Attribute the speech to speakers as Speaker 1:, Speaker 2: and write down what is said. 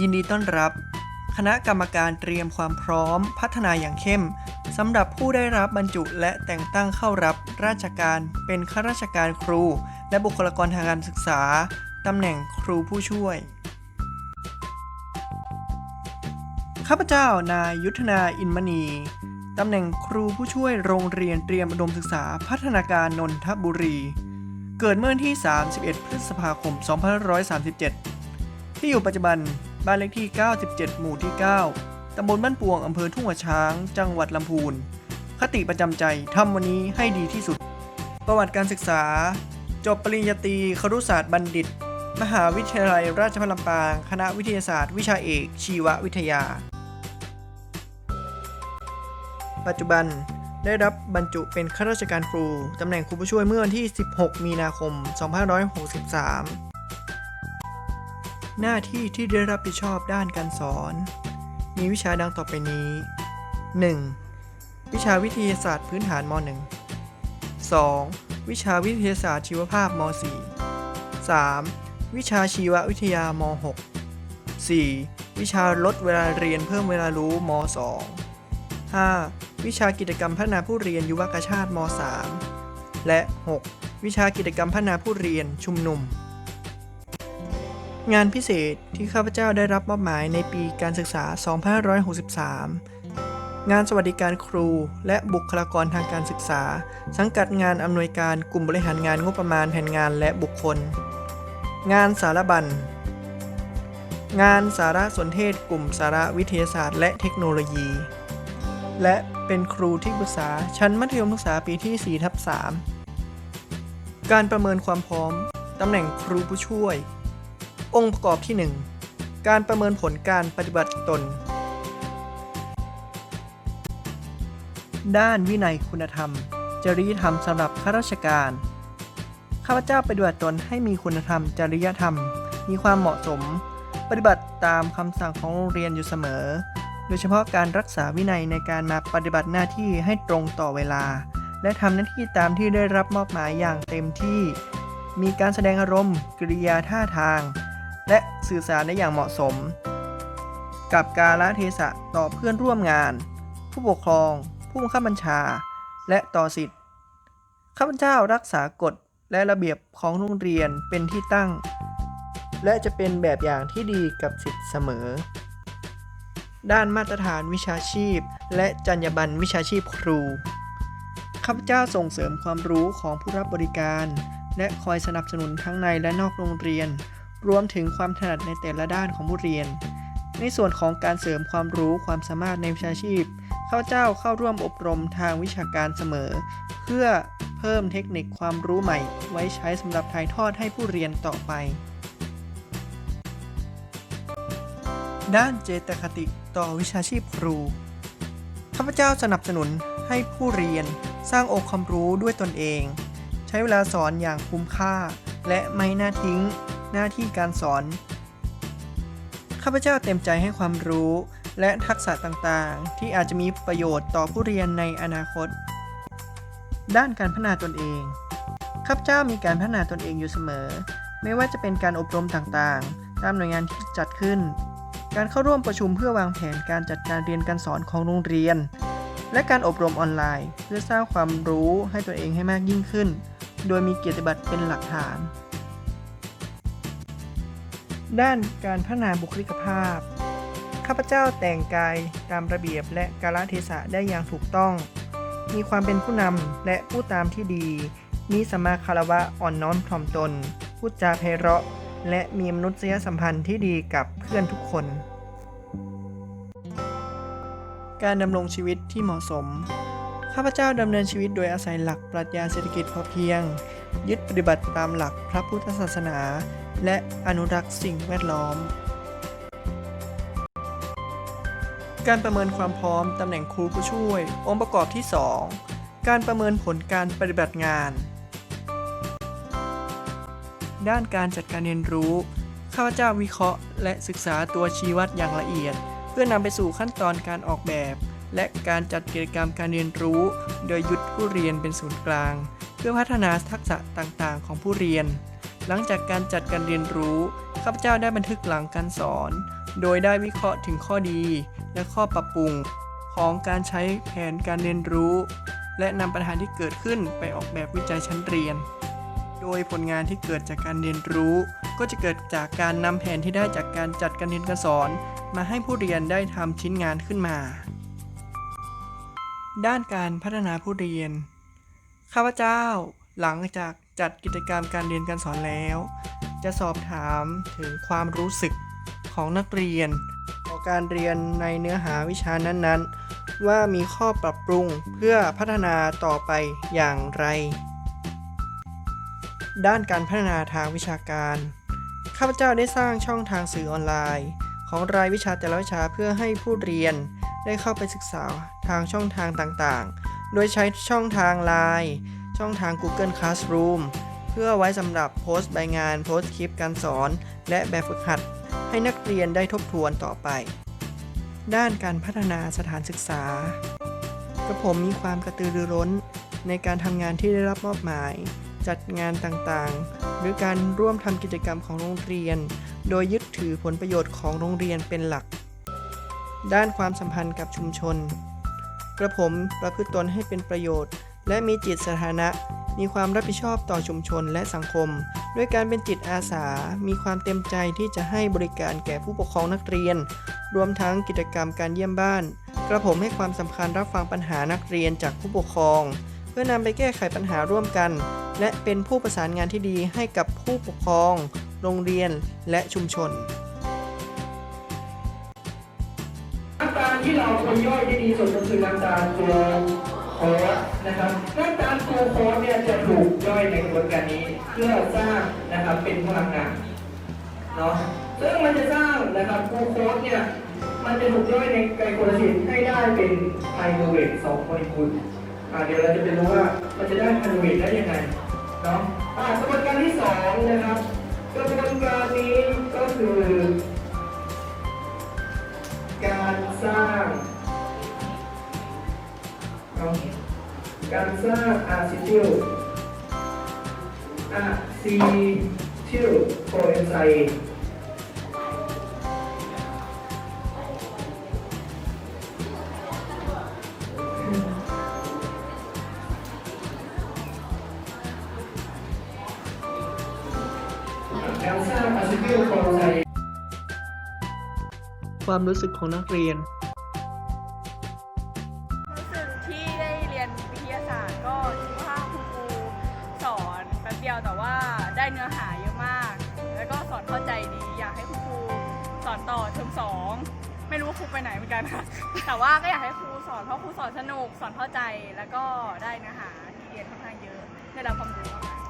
Speaker 1: ยินดีต้อนรับ คณะกรรมการเตรียมความพร้อมพัฒนาอย่างเข้มสำหรับผู้ได้รับบรรจุและแต่งตั้งเข้ารับราชการเป็นข้าราชการครู และบุคลากรทางการศึกษาตำแหน่งครูผู้ช่วย ข้าพเจ้านายยุทธนาอินมณีตำแหน่งครูผู้ช่วยโรงเรียนเตรียมอุดมศึกษาพัฒนาการนนทบุรี เกิดเมื่อวันที่ 31 พฤษภาคม 2537 ที่อยู่ปัจจุบัน บ้านเลขที่ 97 หมู่ที่ 9 ตำบลบ้านปวง อำเภอทุ่งหัวช้าง จังหวัดลำพูน คติประจำใจ ทำวันนี้ให้ดีที่สุด ประวัติการศึกษา จบปริญญาตรีครุศาสตร์บัณฑิต มหาวิทยาลัยราชภัฏลำปาง คณะวิทยาศาสตร์ วิชาเอก ชีววิทยา ปัจจุบันได้รับบรรจุเป็นข้าราชการครู ตำแหน่งครูผู้ช่วยเมื่อวันที่ 16 มีนาคม 2563 หน้าที่ที่ได้รับผิดชอบด้านการสอน มีวิชาดังต่อไปนี้ 1. วิชาวิทยาศาสตร์พื้นฐานม .1 2. วิชาวิทยาศาสตร์ชีวภาพม .4 3. วิชาชีววิทยาม .6 4. วิชาลดเวลาเรียนเพิ่มเวลารู้ม .2 5. วิชากิจกรรมพัฒนาผู้เรียนยุวกชาติม .3 และ 6. วิชากิจกรรมพัฒนาผู้เรียนชุมนุม งานพิเศษที่ข้าพเจ้าได้รับมอบหมายในปีการศึกษา 2563 งานสวัสดิการครูและบุคลากรทางการศึกษา สังกัดงานอำนวยการกลุ่มบริหารงานงบประมาณแผนงานและบุคคล งานสารบัญ งานสารสนเทศกลุ่มสารวิทยาศาสตร์และเทคโนโลยี และเป็นครูที่ปรึกษาชั้นมัธยมศึกษาปีที่4ทับ3การประเมินความพร้อม ตำแหน่งครูผู้ช่วย องค์ประกอบที่ 1 การประเมินผลการปฏิบัติตน ด้านวินัยคุณธรรม จริยธรรมสำหรับข้าราชการ ข้าพเจ้าปฏิบัติตนให้มีคุณธรรม จริยธรรม มีความเหมาะสม ปฏิบัติตามคำสั่งของโรงเรียนอยู่เสมอ โดยเฉพาะการรักษาวินัยในการมาปฏิบัติหน้าที่ให้ตรงต่อเวลา และทำหน้าที่ตามที่ได้รับมอบหมายอย่างเต็มที่มีการแสดงอารมณ์ กริยาท่าทาง และสื่อสารได้อย่างเหมาะสม กับกาลเทศะต่อเพื่อนร่วมงาน ผู้ปกครอง ผู้บังคับบัญชา และต่อสิทธิ์ข้าพเจ้ารักษากฎและระเบียบของโรงเรียนเป็นที่ตั้ง และจะเป็นแบบอย่างที่ดีกับสิทธิ์เสมอ ด้านมาตรฐานวิชาชีพ และจรรยาบรรณวิชาชีพครูข้าพเจ้าส่งเสริมความรู้ของผู้รับบริการ และคอยสนับสนุนทั้งในและนอกโรงเรียน รวมถึงความถนัดในแต่ละด้านของผู้เรียน ในส่วนของการเสริมความรู้ความสามารถในวิชาชีพ ข้าเจ้าเข้าร่วมอบรมทางวิชาการเสมอ เพื่อเพิ่มเทคนิคความรู้ใหม่ ไว้ใช้สำหรับถ่ายทอดให้ผู้เรียนต่อไป ด้านเจตคติต่อวิชาชีพครู ข้าพเจ้าสนับสนุนให้ผู้เรียนสร้างองค์ความรู้ด้วยตนเอง ใช้เวลาสอนอย่างคุ้มค่า และไม่น่าทิ้ง หน้าที่การสอน ข้าพเจ้าเต็มใจให้ความรู้ และทักษะต่างๆ ที่อาจจะมีประโยชน์ต่อผู้เรียนในอนาคต ด้านการพัฒนาตนเอง ข้าพเจ้ามีการพัฒนาตนเองอยู่เสมอ ไม่ว่าจะเป็นการอบรมต่างๆ ตามหน่วยงานที่จัดขึ้น การเข้าร่วมประชุมเพื่อวางแผนการจัดการเรียนการสอนของโรงเรียน และการอบรมออนไลน์ เพื่อสร้างความรู้ให้ตัวเองให้มากยิ่งขึ้น โดยมีเกียรติบัตรเป็นหลักฐาน ด้านการพัฒนาบุคลิกภาพ ข้าพเจ้าแต่งกายตามระเบียบและกาลเทศะได้อย่างถูกต้อง มีความเป็นผู้นำและผู้ตามที่ดี มีสมาคารวะอ่อนน้อมถ่อมตน พูดจาไพเราะ และมีมนุษยสัมพันธ์ที่ดีกับเพื่อนทุกคน การดำรงชีวิตที่เหมาะสม ข้าพเจ้าดำเนินชีวิตโดยอาศัยหลักปรัชญาเศรษฐกิจพอเพียง ยึดปฏิบัติตามหลักพระพุทธศาสนา และอนุรักษ์สิ่งแวดล้อม การประเมินความพร้อมตำแหน่งครูผู้ช่วย องค์ประกอบที่ 2 การประเมินผลการปฏิบัติงาน ด้านการจัดการเรียนรู้ข้าพเจ้าวิเคราะห์ และศึกษาตัวชี้วัดอย่างละเอียด เพื่อนำไปสู่ขั้นตอนการออกแบบ และการจัดกิจกรรมการเรียนรู้ โดยยุดผู้เรียนเป็นศูนย์กลาง เพื่อพัฒนาทักษะต่างๆ ของผู้เรียน หลังจากการจัดการเรียนรู้ข้าพเจ้าได้บันทึกหลังการสอน โดยได้วิเคราะห์ถึงข้อดีและข้อปรับปรุงของการใช้แผนการเรียนรู้ และนำปัญหาที่เกิดขึ้นไปออกแบบวิจัยชั้นเรียน โดยผลงานที่เกิดจากการเรียนรู้ ก็จะเกิดจากการนำแผนที่ได้จากการจัดการเรียนการสอน มาให้ผู้เรียนได้ทำชิ้นงานขึ้นมา ด้านการพัฒนาผู้เรียนข้าพเจ้าหลังจาก จัดกิจกรรมการเรียนการสอนแล้ว จะสอบถามถึงความรู้สึกของนักเรียนต่อการเรียนในเนื้อหาวิชานั้นๆ ว่ามีข้อปรับปรุงเพื่อพัฒนาต่อไปอย่างไร ด้านการพัฒนาทางวิชาการ ข้าพเจ้าได้สร้างช่องทางสื่อออนไลน์ ของรายวิชาแต่ละวิชาเพื่อให้ผู้เรียนได้เข้าไปศึกษาทางช่องทางต่างๆ โดยใช้ช่องทาง Line ช่องทาง Google Classroom เพื่อไว้สำหรับโพสต์ใบงาน โพสต์คลิปการสอน และแบบฝึกหัด ให้นักเรียนได้ทบทวนต่อไป ด้านการพัฒนาสถานศึกษากระผมมีความกระตือรือร้น ในการทำงานที่ได้รับมอบหมาย จัดงานต่างๆ หรือการร่วมทำกิจกรรมของโรงเรียน โดยยึดถือผลประโยชน์ของโรงเรียนเป็นหลัก ด้านความสัมพันธ์กับชุมชน กระผมประพฤติตนให้เป็นประโยชน์ และมีจิตสถานะ มีความรับผิดชอบต่อชุมชนและสังคม ด้วยการเป็นจิตอาสา มีความเต็มใจที่จะให้บริการแก่ผู้ปกครองนักเรียน รวมทั้งกิจกรรมการเยี่ยมบ้าน กระผมให้ความสำคัญรับฟังปัญหานักเรียนจากผู้ปกครอง เพื่อนำไปแก้ไขปัญหาร่วมกัน และเป็นผู้ประสานงานที่ดีให้กับผู้ปกครอง โรงเรียน และชุมชน
Speaker 2: น้ำตาลที่เราควรย่อยได้ดีสุดก็คือน้ำตาลตัว ค้ดนะครับน้ำตาลตัวโค้ดเนี่ยจะถูกย่อยในกระบวนการนี้ เพื่อสร้างนะครับเป็นพลังงานเนาะซึ่งมันจะสร้างนะครับกูโคสเนี่ยมันจะถูกย่อยในไกลโคโรซินให้ได้เป็นไพโรเวทสองโมเลกุลอ่าเดี๋ยวเราจะไปรู้ว่ามันจะได้ไพโรเวทได้ยังไงเนาะอ่ากระบวนการที่สองนะครับกระบวนการนี้าซิทิลอะซิทิลโคเอนไซม์การสร้างอะซิทิลโคเอนไซม์
Speaker 1: ความรู้สึกของนักเรียน
Speaker 3: ครูไปไหนเหมือนกันค่ะ แต่ว่าก็อยากให้ครูสอนเพราะครูสอนสนุกสอนเข้าใจแล้วก็ได้เนื้อหาที่เรียนค่อนข้างเยอะได้รับความรู้มาก